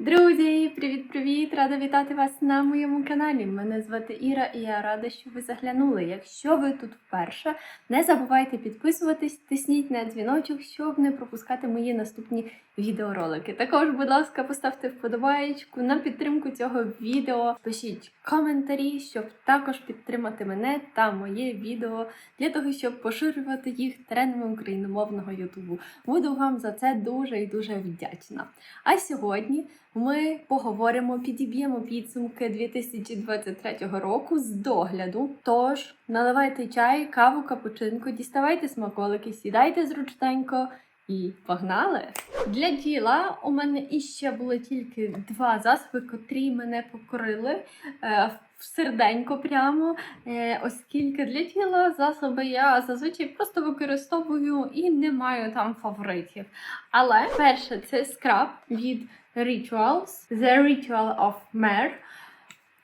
Друзі, привіт-привіт! Рада вітати вас на моєму каналі. Мене звати Іра і я рада, що ви заглянули. Якщо ви тут вперше, не забувайте підписуватись, тисніть на дзвіночок, щоб не пропускати мої наступні відеоролики. Також, будь ласка, поставте вподобаєчку на підтримку цього відео. Пишіть коментарі, щоб також підтримати мене та моє відео для того, щоб поширювати їх трендами україномовного ютубу. Буду вам за це дуже і дуже вдячна. А сьогодні ми поговоримо, підіб'ємо підсумки 2023 року з догляду. Тож наливайте чай, каву, капучинку, діставайте смаколики, сідайте зручненько. І погнали! Для тіла у мене іще були тільки два засоби, котрі мене покорили е, в серденько прямо. Е, оскільки для тіла засоби я зазвичай просто використовую і не маю там фаворитів. Але перше це скраб від Rituals, The Ritual of Mer,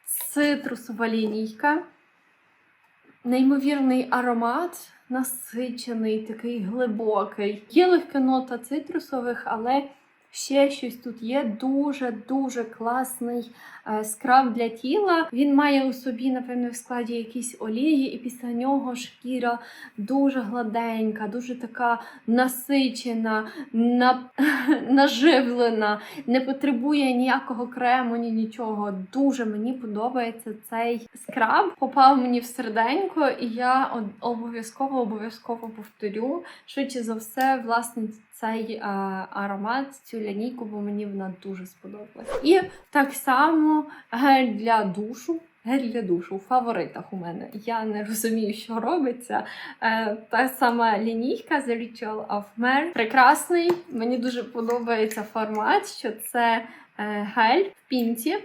цитрусова лінійка. Неймовірний аромат, насичений, такий глибокий. Є легка нота цитрусових, але ще щось тут є. Дуже-дуже класний е, скраб для тіла. Він має у собі, напевно, в складі якісь олії, і після нього шкіра дуже гладенька, дуже така насичена, на... наживлена, не потребує ніякого крему, ні нічого. Дуже мені подобається цей скраб. Попав мені в серденько, і я обов'язково обов'язково повторю. Швидше за все, власне, цей е, аромат, цю лянійку, бо мені вона дуже сподобалась. І так само гель для душу. Гель для душу в фаворитах у мене. Я не розумію, що робиться. Е, та сама лінійка The Ritual of Mer. Прекрасний. Мені дуже подобається формат, що це е, гель в пінці.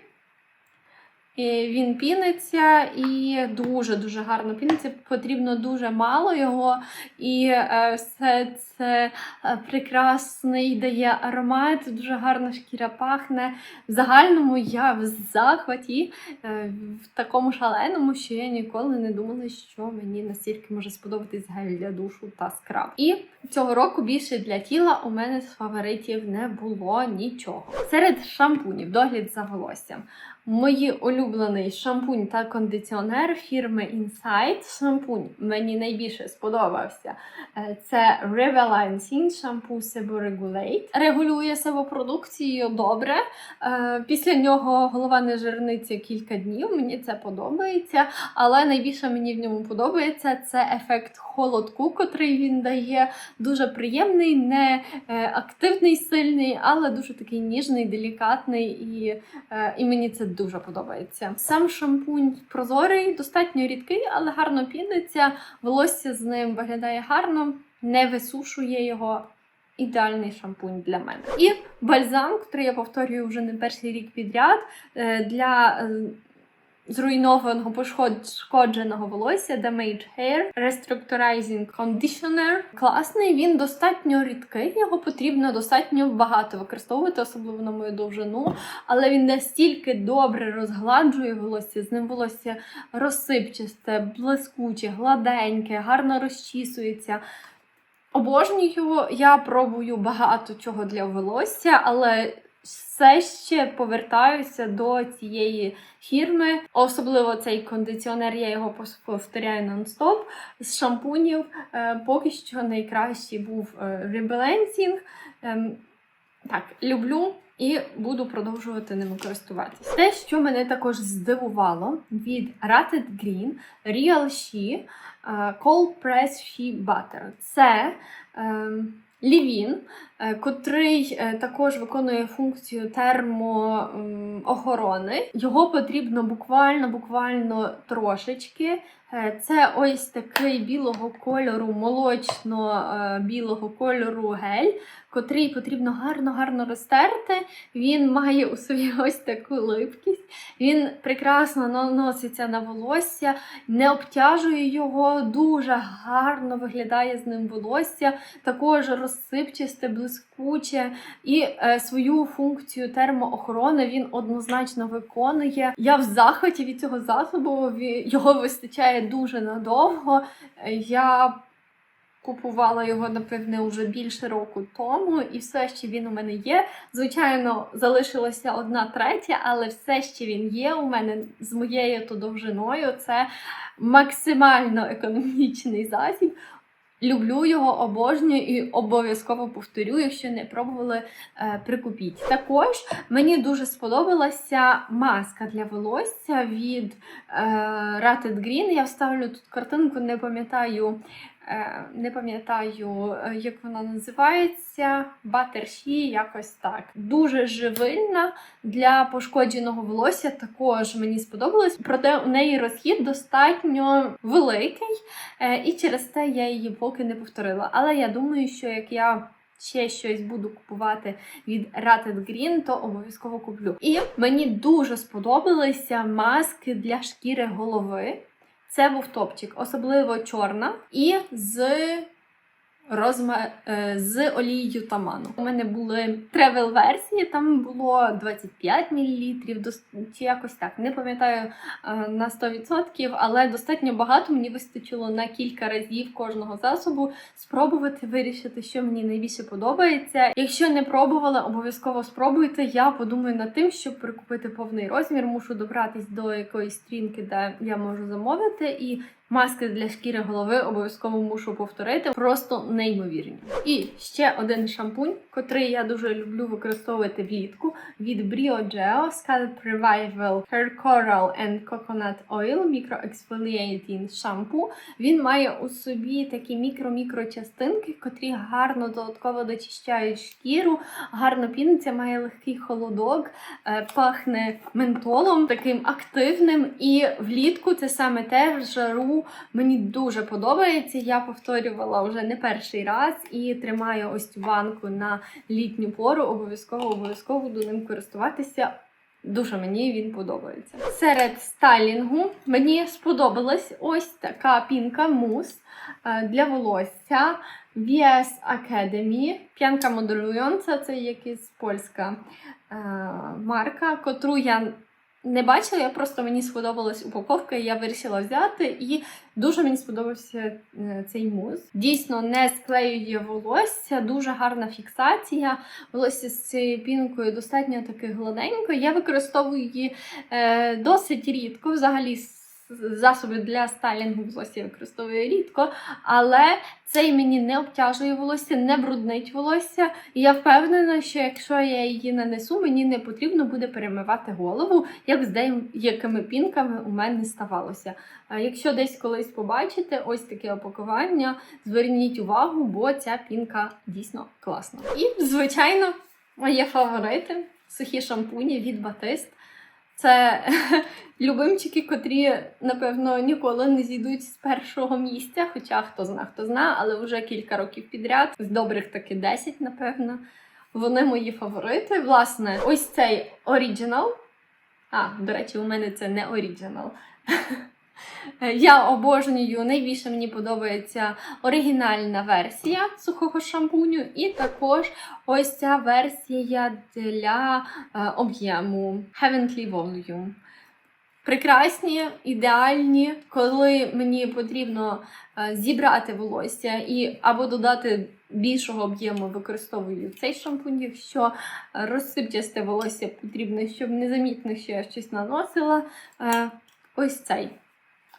І він піниться і дуже-дуже гарно піниться. Потрібно дуже мало його. І е, все це е, прекрасний дає аромат, дуже гарно шкіра пахне. В загальному я в захваті е, в такому шаленому, що я ніколи не думала, що мені настільки може сподобатись гель для душу та скраб. І цього року більше для тіла у мене з фаворитів не було нічого. Серед шампунів догляд за волоссям. Мої улюблений шампунь та кондиціонер фірми Insight. Шампунь мені найбільше сподобався. Е, Це Revelancing шампу Sebo-Regulate. Регулює себопродукцію добре. Е, Після нього голова не жирниться кілька днів. Мені це подобається. Але найбільше мені в ньому подобається це ефект холодку, котрий він дає. Дуже приємний, не е, активний, сильний, але дуже такий ніжний, делікатний і Е, І мені це дуже подобається. Сам шампунь прозорий, достатньо рідкий, але гарно піниться. Волосся з ним виглядає гарно, не висушує його. Ідеальний шампунь для мене. І бальзам, який я повторюю вже не перший рік підряд, е, для е, зруйнованого пошкодженого волосся Damage Hair Restructurizing Conditioner. Класний, він достатньо рідкий, його потрібно достатньо багато використовувати, особливо на мою довжину. Але він настільки добре розгладжує волосся, з ним волосся розсипчасте, блискуче, гладеньке, гарно розчісується. Обожнюю, я пробую багато чого для волосся, але все ще повертаюся до цієї фірми. Особливо цей кондиціонер, я його повторяю нон-стоп. З шампунів е, поки що найкращий був е, Rebalancing. Ем, так, люблю і буду продовжувати ними користуватися. Те, що мене також здивувало від Rated Green Real She Cold Press Shea Butter. Це ем, лівін, е, котрий е, також виконує функцію термоохорони. Його потрібно буквально, буквально трошечки. Е, Це ось такий білого кольору, молочно-білого кольору гель, котрий потрібно гарно-гарно розтерти. Він має у собі ось таку липкість. Він прекрасно наноситься на волосся, не обтяжує його, дуже гарно виглядає з ним волосся, також розсипчасте, блискуче. І е, свою функцію термоохорони він однозначно виконує. Я в захваті від цього засобу, його вистачає дуже надовго. Я Купувала його, напевне, вже більше року тому, і все ще він у мене є. Звичайно, залишилася одна третя, але все ще він є у мене з моєю довжиною. Це максимально економічний засіб. Люблю його, обожнюю і обов'язково повторю, якщо не пробували, е, прикупіть. Також мені дуже сподобалася маска для волосся від Ratted Green. Я вставлю тут картинку, не пам'ятаю, е, не пам'ятаю, е, як вона називається. Батерші, якось так. Дуже живильна для пошкодженого волосся. Також мені сподобалось. Проте у неї розхід достатньо великий, е, і через те я її поки не повторила. Але я думаю, що як я ще щось буду купувати від Rated Green, то обов'язково куплю. І мені дуже сподобалися маски для шкіри голови. Це був топчик, особливо чорна. І з розма... е, з олією таману. У мене були тревел версії, там було 25 мл, чи якось так. Не пам'ятаю е, на 100%, але достатньо багато мені вистачило на кілька разів кожного засобу спробувати вирішити, що мені найбільше подобається. Якщо не пробували, обов'язково спробуйте. Я подумаю над тим, щоб прикупити повний розмір. Мушу добратись до якоїсь стрінки, де я можу замовити і. Маски для шкіри голови обов'язково мушу повторити. Просто неймовірні. І ще один шампунь, котрий я дуже люблю використовувати влітку від Brio Geo Scalp Revival Hair Coral and Coconut Oil Micro Exfoliating Shampoo. Він має у собі такі мікро-мікро частинки, котрі гарно додатково дочищають шкіру, гарно піниться, має легкий холодок, е, пахне ментолом, таким активним. І влітку це саме те в мені дуже подобається. Я повторювала вже не перший раз і тримаю ось цю банку на літню пору. Обов'язково обов'язково буду ним користуватися. Дуже мені він подобається. Серед стайлінгу мені сподобалась ось така пінка мус е, для волосся VS Academy. П'янка моделюється, це якась польська е, марка, котру я не бачила, я просто мені сподобалась упаковка, і я вирішила взяти. І дуже мені сподобався е, цей муз. Дійсно не склеює волосся, дуже гарна фіксація. Волосся з цією пінкою достатньо таки гладенько. Я використовую її е, досить рідко, взагалі. Засоби для стайлінгу волосся я використовую рідко, але цей мені не обтяжує волосся, не бруднить волосся. І я впевнена, що якщо я її нанесу, мені не потрібно буде перемивати голову, як з деякими пінками у мене ставалося. Якщо десь колись побачите ось таке опакування, зверніть увагу, бо ця пінка дійсно класна. І, звичайно, мої фаворити сухі шампуні від Батист. Це любимчики, котрі, напевно, ніколи не зійдуть з першого місця. Хоча хто зна, хто зна, але вже кілька років підряд, з добрих таки 10, напевно. Вони мої фаворити. Власне, ось цей оріджинал. А, до речі, у мене це не оріджинал. Я обожнюю, найбільше мені подобається оригінальна версія сухого шампуню, і також ось ця версія для е, об'єму Heavenly Volume. Прекрасні, ідеальні, коли мені потрібно е, зібрати волосся і або додати більшого об'єму, використовую цей шампунь. Якщо розсипчасте волосся потрібно, щоб незамітно, що я щось наносила. е, Ось цей.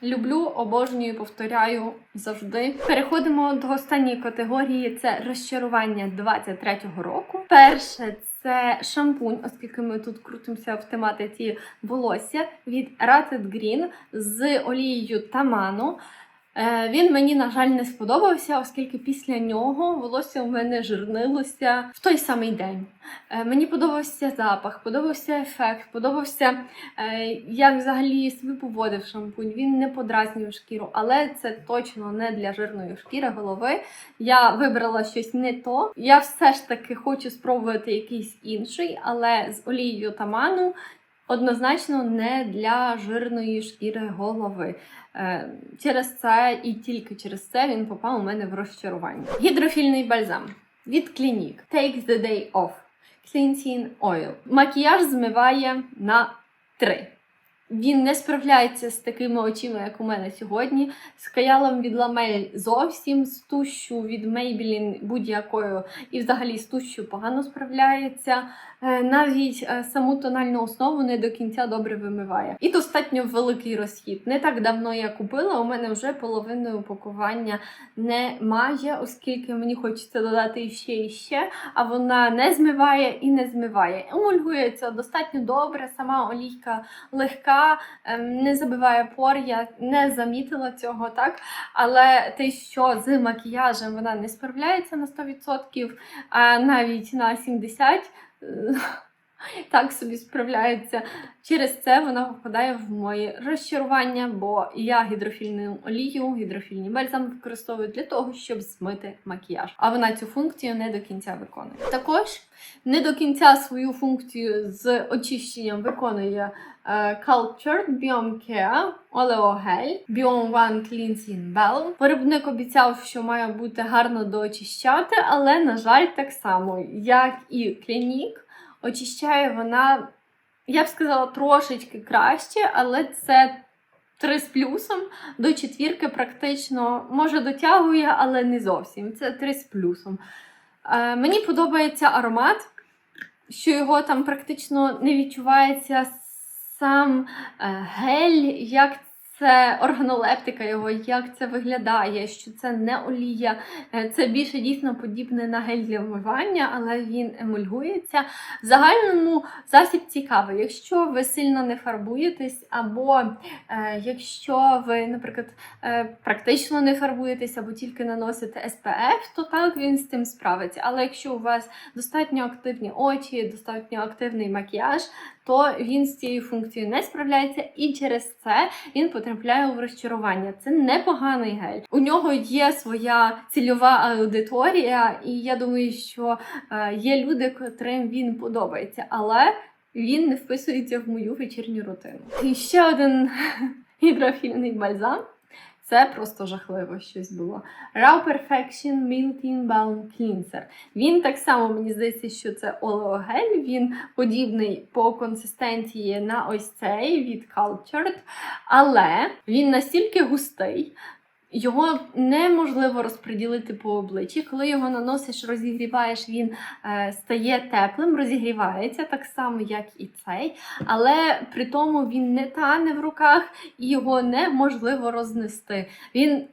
Люблю, обожнюю, повторяю завжди. Переходимо до останньої категорії: це розчарування 23-го року. Перше це шампунь, оскільки ми тут крутимося в тематиці волосся від Rated Green з олією Таману. Е, Він мені, на жаль, не сподобався, оскільки після нього волосся у мене жирнилося в той самий день. Е, Мені подобався запах, подобався ефект, подобався, е, як взагалі себе поводив шампунь. Він не подразнює шкіру, але це точно не для жирної шкіри голови. Я вибрала щось не то. Я все ж таки хочу спробувати якийсь інший, але з олією таману. Однозначно не для жирної шкіри голови. Е, Через це і тільки через це він попав у мене в розчарування. Гідрофільний бальзам від Clinique. Take the day off. Cleansing Oil. Макіяж змиває на 3. він не справляється з такими очима, як у мене сьогодні. З каялом від ламель зовсім з тушю від Maybelline будь-якою і взагалі з тушю погано справляється. Е, Навіть е, саму тональну основу не до кінця добре вимиває. І достатньо великий розхід. Не так давно я купила. У мене вже половини упакування немає, оскільки мені хочеться додати ще і ще, а вона не змиває і не змиває. Емульгується достатньо добре, сама олійка легка, ем, не забиває пор, я не замітила цього, так? Але те, що з макіяжем вона не справляється на 100%, а навіть на 70%, е, так собі справляється. Через це вона впадає в мої розчарування, бо я гідрофільну олію, гідрофільний бальзам використовую для того, щоб змити макіяж. А вона цю функцію не до кінця виконує. Також не до кінця свою функцію з очищенням виконує е, Cultured Biome Care Gel Biome One Cleansing Balm. Виробник обіцяв, що має бути гарно доочищати, але, на жаль, так само, як і Clinique, очищає вона, я б сказала, трошечки краще, але це три з плюсом. До четвірки практично може дотягує, але не зовсім. Це три з плюсом. Е, мені подобається аромат, що його там практично не відчувається сам е, гель, як це органолептика його, як це виглядає, що це не олія, е, це більше дійсно подібне на гель для вмивання, але він емульгується. В загальному засіб цікавий. Якщо ви сильно не фарбуєтесь, або е, якщо ви, наприклад, е, практично не фарбуєтесь, або тільки наносите SPF, то так він з тим справиться. Але якщо у вас достатньо активні очі, достатньо активний макіяж, то він з цією функцією не справляється, і через це він потрапляє у розчарування. Це непоганий гель. У нього є своя цільова аудиторія, і я думаю, що е, є люди, котрим він подобається, але він не вписується в мою вечірню рутину. І ще один гідрофільний бальзам. Це просто жахливо щось було. Raw Perfection Melting Balm Cleanser. Він так само, мені здається, що це олеогель. Він подібний по консистенції на ось цей від Cultured, але він настільки густий. Його неможливо розподілити по обличчі. Коли його наносиш, розігріваєш, він е, стає теплим, розігрівається так само, як і цей. Але при тому він не тане в руках і його неможливо рознести. Він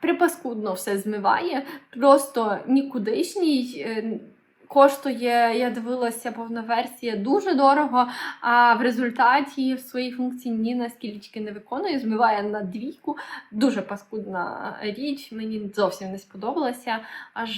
припаскудно все змиває, просто нікудишній. е, Коштує, я дивилася, повна версія дуже дорого, а в результаті в своїй функції ні наскільки не виконує, змиває на двійку. Дуже паскудна річ, мені зовсім не сподобалася, аж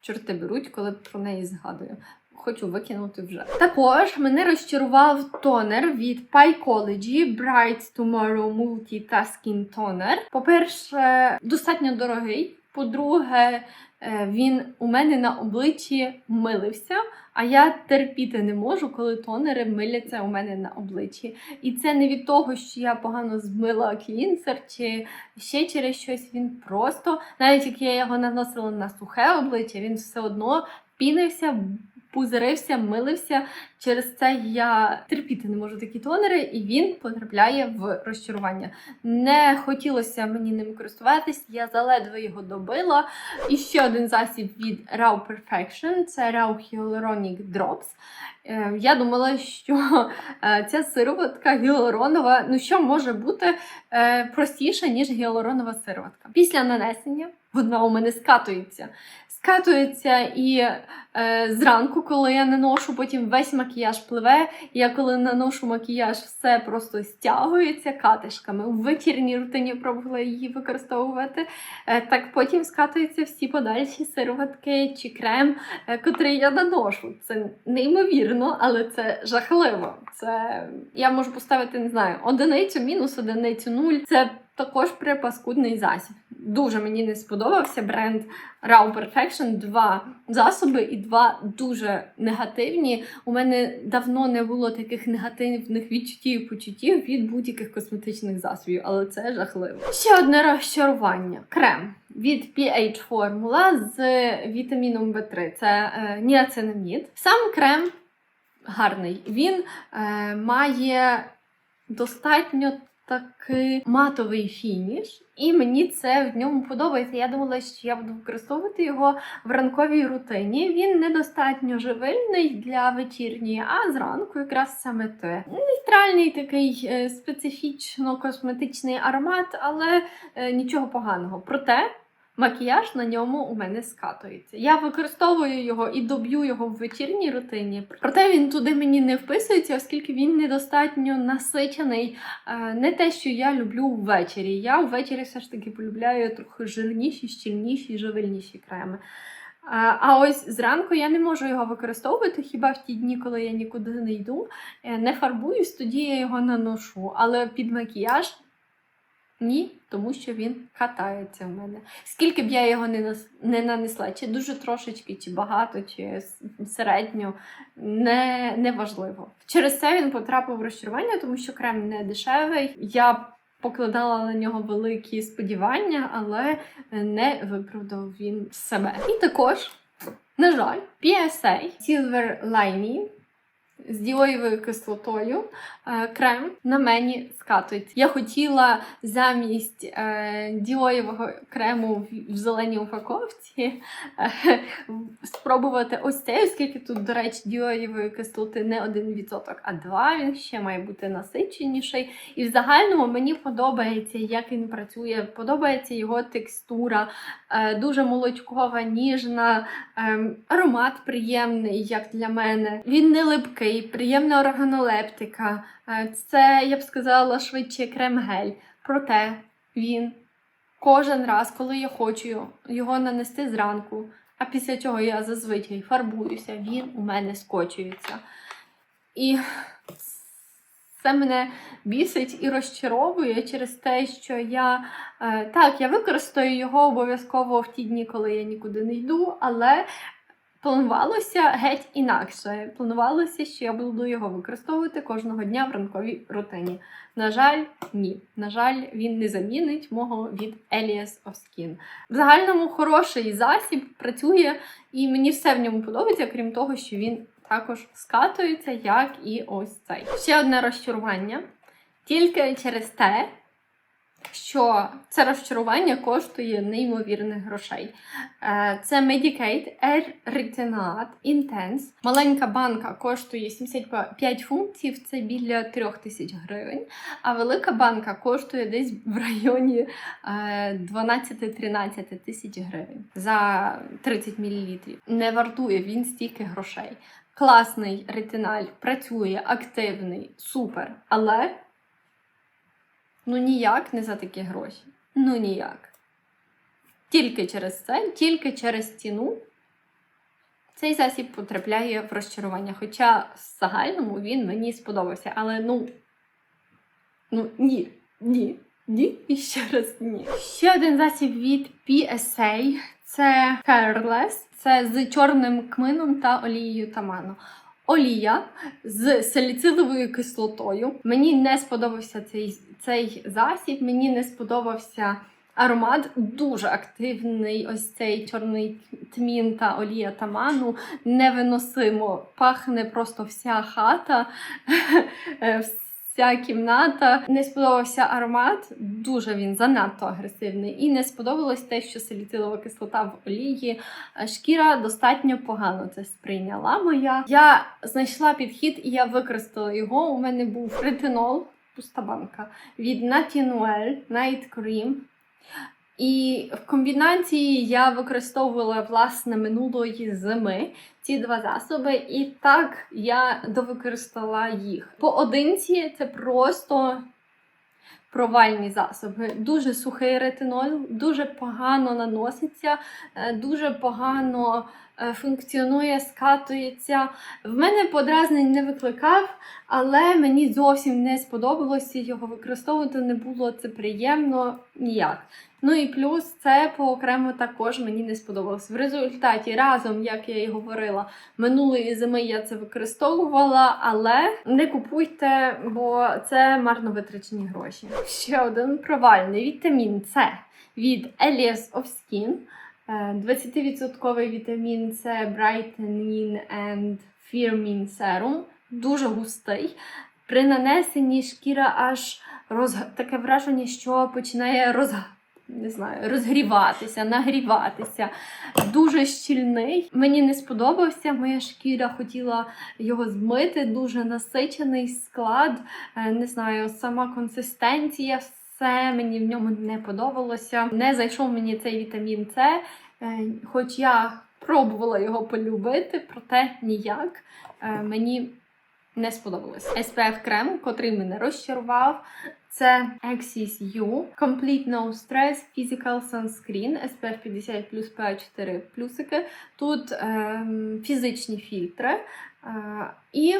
чорти беруть, коли про неї згадую. Хочу викинути вже. Також мене розчарував тонер від Pycology Bright Tomorrow Multitasking Toner. По-перше, достатньо дорогий. По-друге, е, він у мене на обличчі милився, а я терпіти не можу, коли тонери миляться у мене на обличчі. І це не від того, що я погано змила клінсер чи ще через щось. Він просто, навіть як я його наносила на сухе обличчя, він все одно пінився. Пузирився, милився. Через це я терпіти не можу такі тонери, і він потрапляє в розчарування. Не хотілося мені ним користуватись, я заледве його добила. І ще один засіб від Raw Perfection це Raw Hyaluronic Drops. Е, Я думала, що е, ця сироватка гіалуронова, ну що може бути е, простіше, ніж гіалуронова сироватка. Після нанесення вона у мене скатується. Скатується і е, зранку, коли я наношу, потім весь макіяж пливе. Я коли наношу макіяж, все просто стягується катишками. У вечірній рутині пробувала її використовувати. Е, так потім скатуються всі подальші сироватки чи крем, е, котрий я наношу. Це неймовірно, але це жахливо. Це я можу поставити, не знаю, одиницю, мінус одиницю, нуль. Це також припаскудний засіб. Дуже мені не сподобався бренд Raw Perfection. Два засоби і два дуже негативні. У мене давно не було таких негативних відчуттів і почуттів від будь-яких косметичних засобів, але це жахливо. Ще одне розчарування: крем від PH Formula з вітаміном В3. Це е, ніацинамід. Сам крем гарний. Він е, має достатньо такий матовий фініш, і мені це в ньому подобається. Я думала, що я буду використовувати його в ранковій рутині. Він недостатньо живильний для вечірньої, а зранку якраз саме те. Нейтральний такий е, специфічно косметичний аромат, але е, нічого поганого. Проте. Макіяж на ньому у мене скатується. Я використовую його і доб'ю його в вечірній рутині. Проте він туди мені не вписується, оскільки він недостатньо насичений. Е, Не те, що я люблю ввечері. Я ввечері все ж таки полюбляю трохи жирніші, щільніші, живильніші креми. А а ось зранку я не можу його використовувати хіба в ті дні, коли я нікуди не йду. Е, Не фарбуюсь, тоді я його наношу. Але під макіяж ні, тому що він катається в мене. Скільки б я його не, нас... не нанесла, чи дуже трошечки, чи багато, чи середньо, не, не важливо. Через це він потрапив в розчарування, тому що крем не дешевий. Я покладала на нього великі сподівання, але не виправдав він себе. І також, на жаль, PSA Silver Liney з діоєвою кислотою е, крем на мені скатується. Я хотіла замість е, діоєвого крему в, зеленій упаковці е, спробувати ось цей, оскільки тут, до речі, діоєвої кислоти не 1%, а 2%. Він ще має бути насиченіший. І в загальному мені подобається, як він працює, подобається його текстура, дуже молочкова, ніжна, ем, аромат приємний, як для мене. Він не липкий, приємна органолептика. Е, Це, я б сказала, швидше крем-гель. Проте він кожен раз, коли я хочу його нанести зранку, а після чого я зазвичай фарбуюся, він у мене скочується. І це мене бісить і розчаровує через те, що я е, так, я використаю його обов'язково в ті дні, коли я нікуди не йду, але планувалося геть інакше. Планувалося, що я буду його використовувати кожного дня в ранковій рутині. На жаль, ні. На жаль, він не замінить мого від Elias of Skin. В загальному хороший засіб працює, і мені все в ньому подобається, крім того, що він також скатується, як і ось цей. Ще одне розчарування. Тільки через те, що це розчарування коштує неймовірних грошей. Е, Це Medicaid Air Retinate Intense. Маленька банка коштує 75 фунтів, це біля 3 тисяч гривень. А велика банка коштує десь в районі е, 12-13 тисяч гривень за 30 мл. Не вартує він стільки грошей. Класний ретиналь, працює, активний, супер. Але ну ніяк не за такі гроші. Ну ніяк. Тільки через це, тільки через ціну цей засіб потрапляє в розчарування. Хоча в загальному він мені сподобався. Але ну, ну ні, ні, ні і ще раз ні. Ще один засіб від PSA це Careless. Це з чорним кмином та олією таману. Олія з саліциловою кислотою. Мені не сподобався цей, цей засіб, мені не сподобався аромат. Дуже активний. Ось цей чорний тмін та олія таману. Невиносимо. Пахне просто вся хата. Вся кімната не сподобався аромат, дуже він занадто агресивний. І не сподобалось те, що саліцилова кислота в олії. Шкіра достатньо погано це сприйняла моя. Я знайшла підхід і я використала його. У мене був ретинол, пуста банка від Natinoel Night Cream. І в комбінації я використовувала власне минулої зими ці два засоби, і так я довикористала їх. Поодинці це просто провальні засоби. Дуже сухий ретинол, дуже погано наноситься, е, дуже погано е, функціонує, скатується. В мене подразнень не викликав, але мені зовсім не сподобалося його використовувати, не було це приємно ніяк. Ну і плюс це по окремо також мені не сподобалось. В результаті разом, як я і говорила, минулої зими я це використовувала, але не купуйте, бо це марно витрачені гроші. Ще один провальний вітамін С від Elias of Skin. Е, 20% вітамін С Brightening and Firming Serum. Дуже густий. При нанесенні шкіра аж роз... таке враження, що починає роз... не знаю, розгріватися, нагріватися. Дуже щільний. Мені не сподобався. Моя шкіра хотіла його змити. Дуже насичений склад. Е, Не знаю, сама консистенція, все мені в ньому не подобалося. Не зайшов мені цей вітамін С, е, хоч я пробувала його полюбити, проте ніяк е, мені не сподобалось. SPF крем, котрий мене розчарував. Це Axis U Complete No Stress Physical Sunscreen SPF 50 плюс PA4 плюсики. Тут ем, фізичні фільтри. Е, і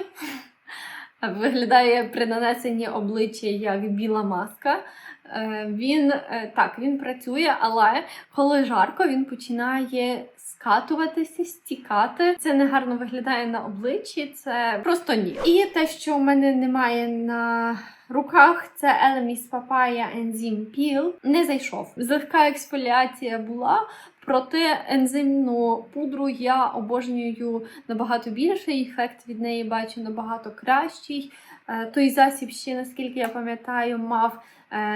виглядає при нанесенні обличчя як біла маска. Е, Він е, так, він працює, але коли жарко, він починає скатуватися, стікати. Це не гарно виглядає на обличчі, це просто ні. І те, що у мене немає на руках, це Elemis Papaya Enzyme Peel. Не зайшов. Злегка ексфоліація була. Проте ензимну пудру я обожнюю набагато більше, ефект від неї бачу набагато кращий. Е, Той засіб ще, наскільки я пам'ятаю, мав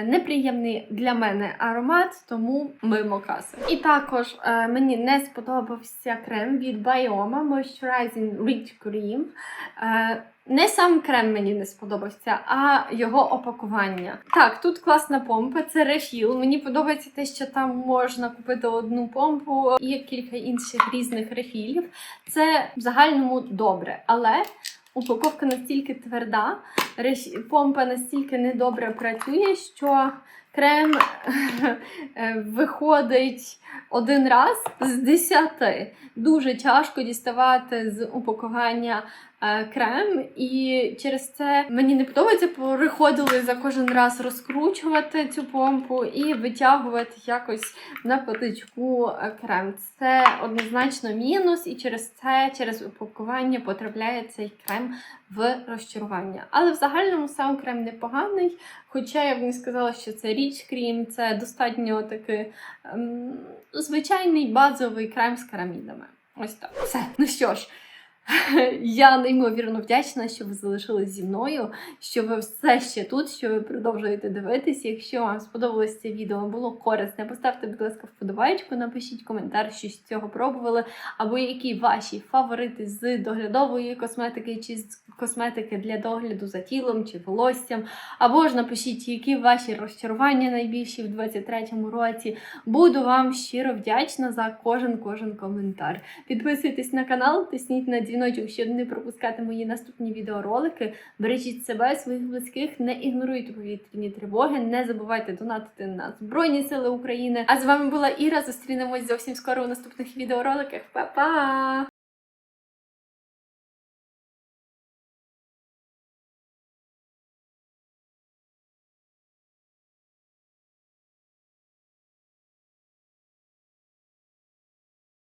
неприємний для мене аромат, тому мимо каси. І також е, мені не сподобався крем від Bioma Moisturizing Rich Cream. Е, Не сам крем мені не сподобався, а його опакування. Так, тут класна помпа, це рефіл. Мені подобається те, що там можна купити одну помпу і кілька інших різних рефілів. Це в загальному добре, але упаковка настільки тверда, помпа настільки недобре працює, що крем е, виходить один раз з десяти. Дуже тяжко діставати з упакування е, крем, і через це мені не подобається. Приходили за кожен раз розкручувати цю помпу і витягувати якось на патичку е, крем. Це однозначно мінус, і через це, через упакування, потрапляє цей крем в розчарування. Але в загальному сам крем непоганий. Хоча я б не сказала, що це річ крім, це достатньо такий ем, звичайний базовий крем з карамідами. Ось так. Все. Ну що ж. Я неймовірно вдячна, що ви залишились зі мною, що ви все ще тут, що ви продовжуєте дивитися. Якщо вам сподобалось це відео, було корисне, поставте, будь ласка, вподобайку, напишіть коментар, що з цього пробували, або які ваші фаворити з доглядової косметики, чи з косметики для догляду за тілом чи волоссям. Або ж напишіть, які ваші розчарування найбільші в 23-му році. Буду вам щиро вдячна за кожен кожен коментар. Підписуйтесь на канал, тисніть на дзвіночок, щоб не пропускати мої наступні відеоролики. Бережіть себе, своїх близьких, не ігноруйте повітряні тривоги, не забувайте донатити на Збройні Сили України. А з вами була Іра. Зустрінемось зовсім скоро у наступних відеороликах. Па-па!